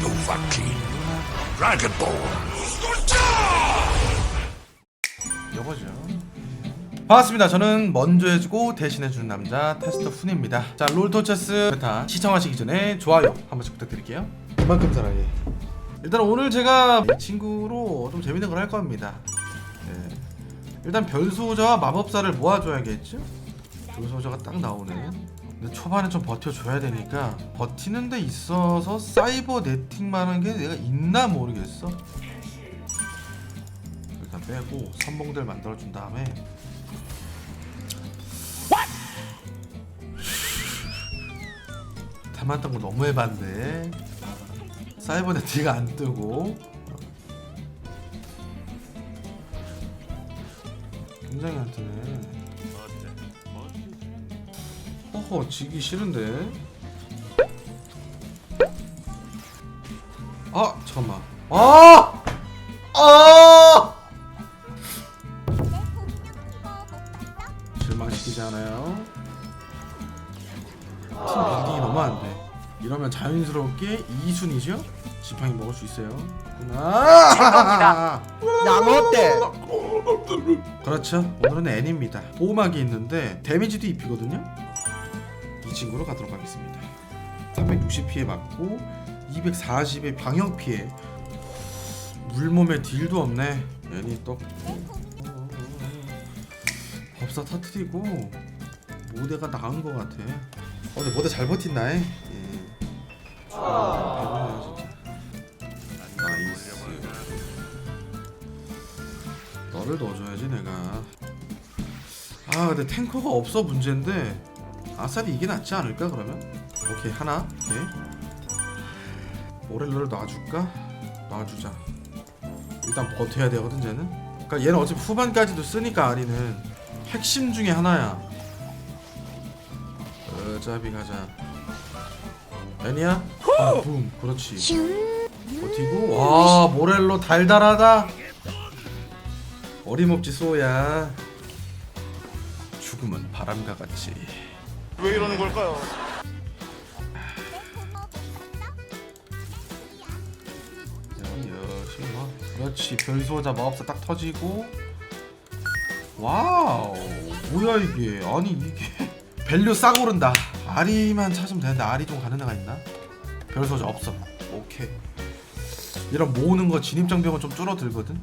Dovahkiin. Dragonborn. 이거죠. 반갑습니다. 저는 먼저 해주고 대신해주는 남자 테스터 훈입니다. 자, 롤토체스 베타 시청하시기 전에 좋아요 한 번씩 부탁드릴게요. 이만큼 사랑해. 일단 오늘 제가 이 친구로 좀 재밌는 걸 할 겁니다. 예. 일단 별소저와 마법사를 모아줘야겠죠? 별소저가 딱 나오네. 근데 초반에 좀 버텨줘야 되니까 버티는 데 있어서 사이버 네팅만 한 게 내가 있나 모르겠어. 일단 빼고 선봉들 만들어준 다음에 닮았던 거 너무 해봤는데 사이버네티가 안 뜨고. 굉장히 안 뜨네 허허 지기 싫은데. 아 잠깐만. 아! 아! 실망시키지 않아요. 팀 빌딩이 너무 안돼. 이러면 자연스럽게 2순위죠? 지팡이 먹을 수 있어요. 아! 나무 때? 그렇죠. 오늘은 N입니다. 보호막이 있는데 데미지도 입히거든요. 이 친구로 가도록 하겠습니다. 360 피해 맞고 240의 방역 피해. 물몸에 딜도 없네. N이 또. 법사 터트리고 모대가 나은 것 같아. 어 근데 모대 잘 버틴다 예. 아, 진짜. 나이스. 너를 넣어줘야지 내가. 아 근데 탱커가 없어 문제인데 아싸리 이게 낫지 않을까 그러면? 오케이 하나 오케이. 모렐로를 놔줄까? 놔주자. 일단 버텨야 되거든 쟤는. 그러니까 얘는 어차피 후반까지도 쓰니까 아리는. 핵심 중에 하나야. 어차피 가자. 애니야? 아, 붐. 그렇지. 버티고. 와 모렐로 달달하다. 어림없지 쏘야. 죽음은 바람과 같이 왜 이러는 걸까요? 그렇지 별소자 마법사 딱 터지고. 와우 뭐야 이게? 아니 이게 밸류 싹 오른다. 아리만 찾으면 되는데 아리 좀 가는 애가 있나? 별소자 없어. 오케이. 이런 모으는 거 진입장벽은 좀 줄어들거든?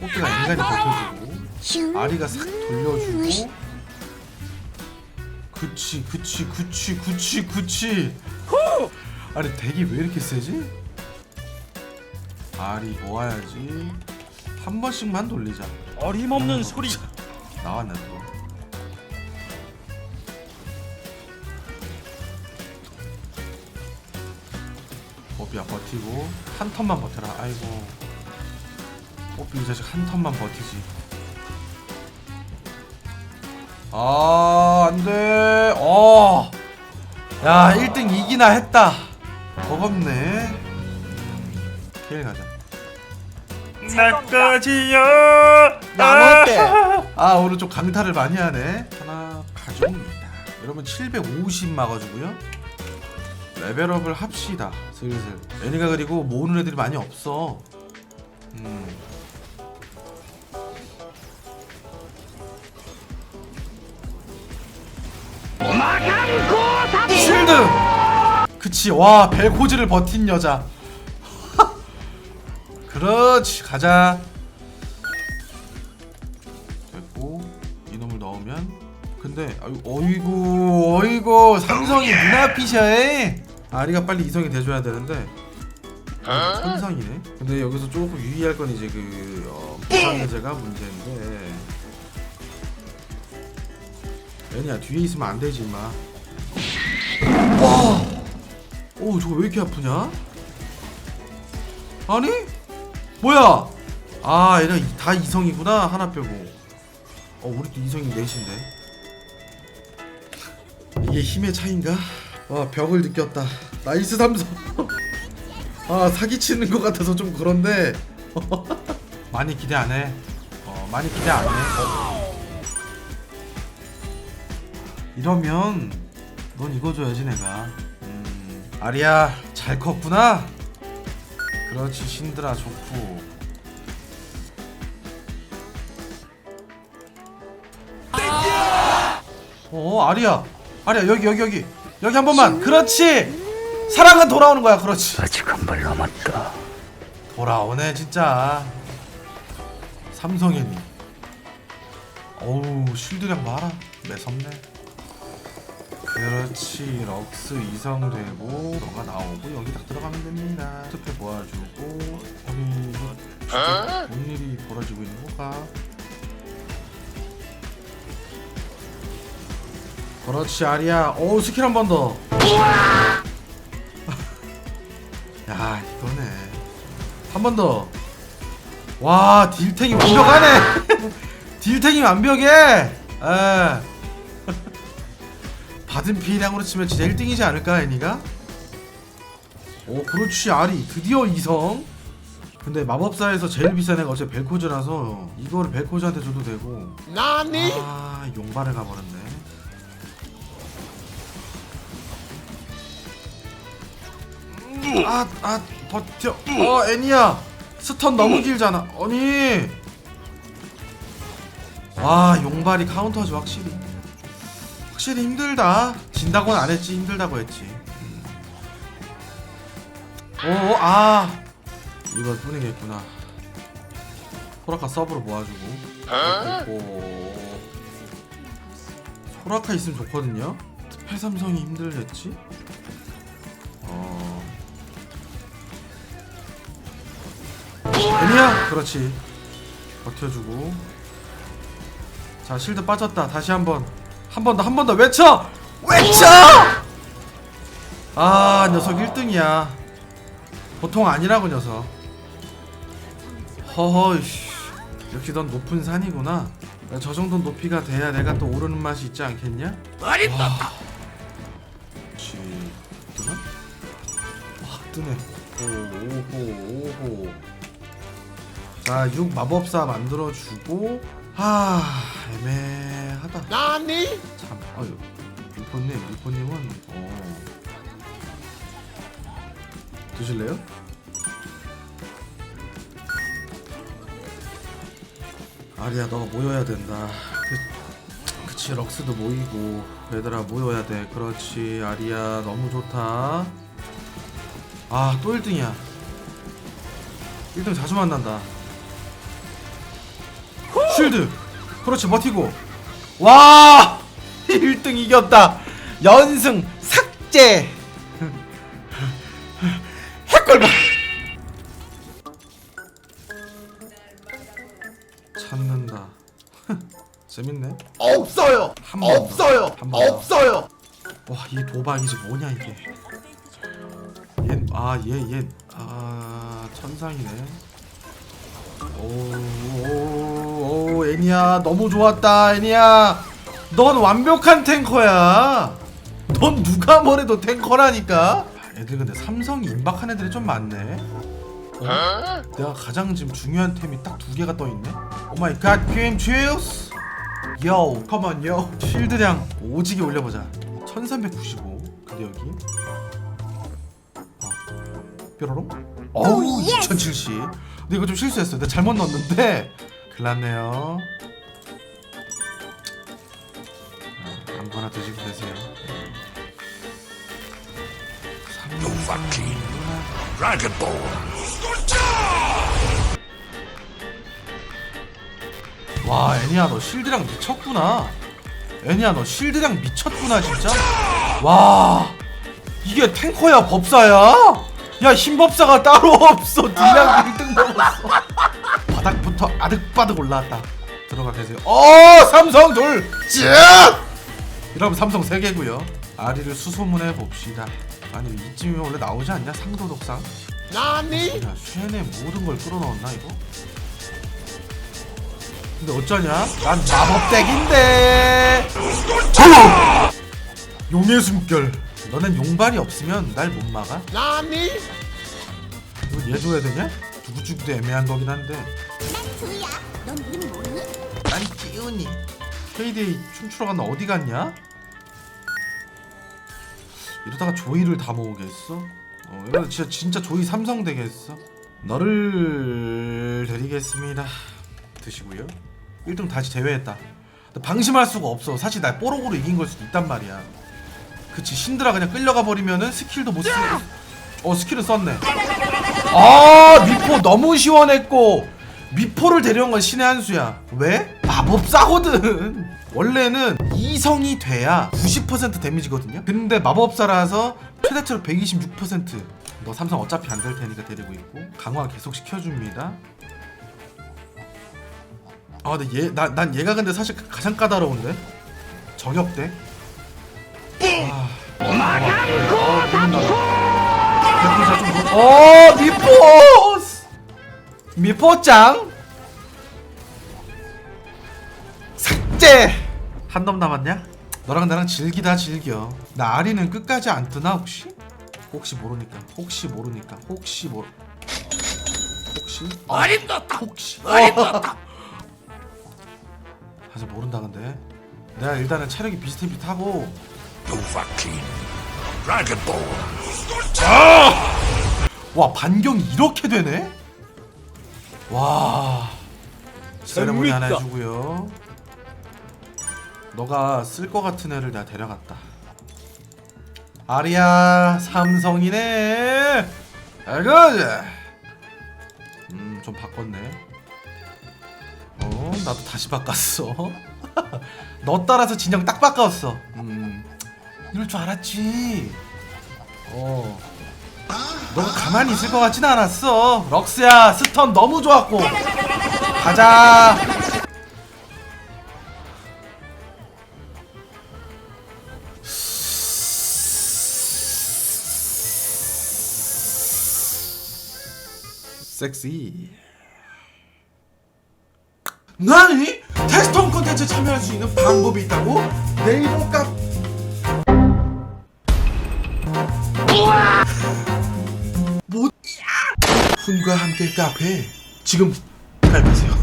꽃게가 인간이 버텨주고 아리가 싹 돌려주고. 그치 그치 그치 그치 그치. 아니 덱이 왜 이렇게 세지? 아리 모아야지. 한 번씩만 돌리자. 어림없는 소리. 나왔네 또? 뽀삐야 버티고. 한 턴만 버텨라. 아이고. 뽀삐 이 자식 한 턴만 버티지 아 안돼. 어 야 1등 이기나 했다. 버겁네. 킬 가자. 나까지요. 나무 때? 아. 오른쪽 강타를 많이 하네. 하나 가져옵니다. 여러분 750 막아주고요. 레벨업을 합시다. 슬슬. 애니가 그리고 모으는 애들이 많이 없어. 음. 실드! 그치 와 벨코즈를 버틴 여자. 그렇지 가자. 됐고 이놈을 넣으면. 근데 어이구 어이구 삼성이 눈앞이셔해 아리가 빨리 이성이 돼줘야 되는데. 어? 천상이네. 근데 여기서 조금 유의할 건 이제 그 어, 부상 해제가 문제인데 애니야 뒤에 있으면 안 되지 마 와! 오 저거 왜 이렇게 아프냐? 아니? 뭐야? 아 이- 다 이성이구나 하나 빼고 어 우리도 이성이 넷인데 이게 힘의 차인가? 와 벽을 느꼈다 나이스 삼성 아 사기치는 것 같아서 좀 그런데 많이 기대 안해 어 많이 기대 안해 이러면 넌 이거 줘야지 내가. 음, 아리야 잘 컸구나. 그렇지 신드라 좋고. 어 아리야. 아리야 여기 여기 여기. 여기 한 번만. 그렇지. 사랑은 돌아오는 거야 그렇지. 아직 한 발 남았다. 돌아오네 진짜. 삼성애니 어우 실드량 봐라. 매섭네 그렇지 럭스 이성 되고 너가 나오고 여기 딱 들어가면 됩니다 투표 모아주고 아니 이거 진짜 뭔 일이 벌어지고 있는 거가 그렇지 아리야 어우 스킬 한 번 더 야 이거네 한 번 더. 와 딜탱이 완벽하네. 딜탱이 완벽해. 에. 받은 피해량으로 치면 진짜 1등이지 않을까 애니가? 오 그렇지 아리 드디어 이성. 근데 마법사에서 제일 비싼 애가 어차피 벨코즈라서 이거를 벨코즈한테 줘도 되고. 나니? 아 용발을 가버렸네. 아, 아, 버텨. 어, 애니야. 스턴 너무 길잖아. 아니. 와, 용발이 카운터지 확실히. 확실히 힘들다. 진다고는 안 했지. 힘들다고 했지. 음. 오, 아. 이걸 뿐이겠구나. 소라카 서브로 모아주고. 오. 소라카 있으면 좋거든요. 스페 삼성이 힘들겠지? 어. 애니야 그렇지 버텨주고 자 실드 빠졌다 다시 한번 한 번 더 한 번 더. 외쳐! 외쳐! 아 녀석 1등이야. 보통 아니라고 녀석. 허허 씨. 역시 넌 높은 산이구나. 저 정도 높이가 돼야 내가 또 오르는 맛이 있지 않겠냐? 말있다. 그렇지 뜨나? 확 뜨네. 오, 오호 오호 자 6 마법사 만들어 주고 아 애매하다. 나니? 참 아유 리포님 리포님은 어. 드실래요? 아리야 너가 모여야 된다. 그, 그치 럭스도 모이고 얘들아 모여야 돼. 그렇지 아리야 너무 좋다. 아또 1등이야. 1등 자주 만난다 쉴드. 그렇지 버티고. 와 1등 이겼다. 연승 삭제. 핵골바 찾는다. 재밌네. 없어요. 한 번 더. 없어요. 한번 더. 없어요. 와 이 도박이지 뭐냐 이게. 얘아얘 얘 아 천상이네. 오 오 애니야 너무 좋았다 애니야. 넌 완벽한 탱커야. 넌 누가 뭐래도 탱커라니까. 애들 근데 삼성이 임박한 애들이 좀 많네. 어? 내가 가장 지금 중요한 템이 딱 두 개가 떠있네. 오마이 갓 게임 츄스! 요 컴온 요. 실드량 오지게 올려보자. 1395 근데 여기? 어 뾰로롱? 어우 2070 근데 이거 좀 실수했어 내가 잘못 넣었는데 큰일 났네요. 아, 아무거나 드시고 되세요. You fucking Dragon Ball. 와 애니야 너 실드량 미쳤구나. 애니야 너 실드량 미쳤구나 진짜. 와 이게 탱커야 법사야? 야 흰법사가 따로 없어. 딜량 1등 먹었어 바닥부터 아득바득 올라왔다 들어가 계세요 어 삼성 둘 찌악 이러면 삼성 3개고요 아리를 수소문해 봅시다 아니 이쯤이면 원래 나오지 않냐 상도 독상 나니? 야 슈엔의 모든 걸 끌어넣었나 이거? 근데 어쩌냐? 난 마법덱인데 용의 숨결 너넨 용발이 없으면 날 못 막아? 나니? 이거 얘 줘야 되냐? 주기도 애매한 거긴 한데 난 두야. 넌 이름 뭐니? 난 기운이 KDA 춤추러 갔나 어디 갔냐? 이러다가 조이를 다 모으겠어? 어, 이러다 진짜 진짜 조이 삼성 되겠어? 너를 드리겠습니다. 드시고요. 1등 다시 제외했다. 방심할 수가 없어. 사실 날 뽀록으로 이긴 걸 수도 있단 말이야. 그치 신드라 그냥 끌려가 버리면은 스킬도 못 쓰고 어 스킬은 썼네. 아 미포 너무 시원했고 미포를 데려온 건 신의 한 수야. 왜? 마법사거든. 원래는 이성이 돼야 90% 데미지거든요. 근데 마법사라서 최대치로 126%. 너 삼성 어차피 안 될 테니까 데리고 있고 강화 계속 시켜줍니다. 아 근데 얘, 나, 난 얘가 근데 사실 가장 까다로운데 저격대. 아, 어 미포 미포짱 삭제 한 놈 남았냐? 너랑 나랑 즐기다 즐겨 나 아리는 끝까지 안 뜨나 혹시? 혹시 모르니까 혹시 모르니까 혹시 모르 혹시 떴다. 혹시 떴다. 사실 모른다 근데 내가 일단은 체력이 비슷비슷하고 노바킨. 드래곤볼. 와 반경이 이렇게 되네? 와. 세레모니 하나 해주고요. 너가 쓸 것 같은 애를 내가 데려갔다. 아리야 삼성이네. 알거지 음좀 바꿨네. 어 나도 다시 바꿨어. 너 따라서 진영 딱 바꿨어. 음 이럴 줄 알았지. 어 너가 가만히 있을 것 같진 않았어. 럭스야, 스턴 너무 좋았고. 가자. 섹시. 나니? 테스트 홈 콘텐츠 참여할 수 있는 방법이 있다고? 네이버 카 뭐 훈과 함께 카페 지금 가입하세요.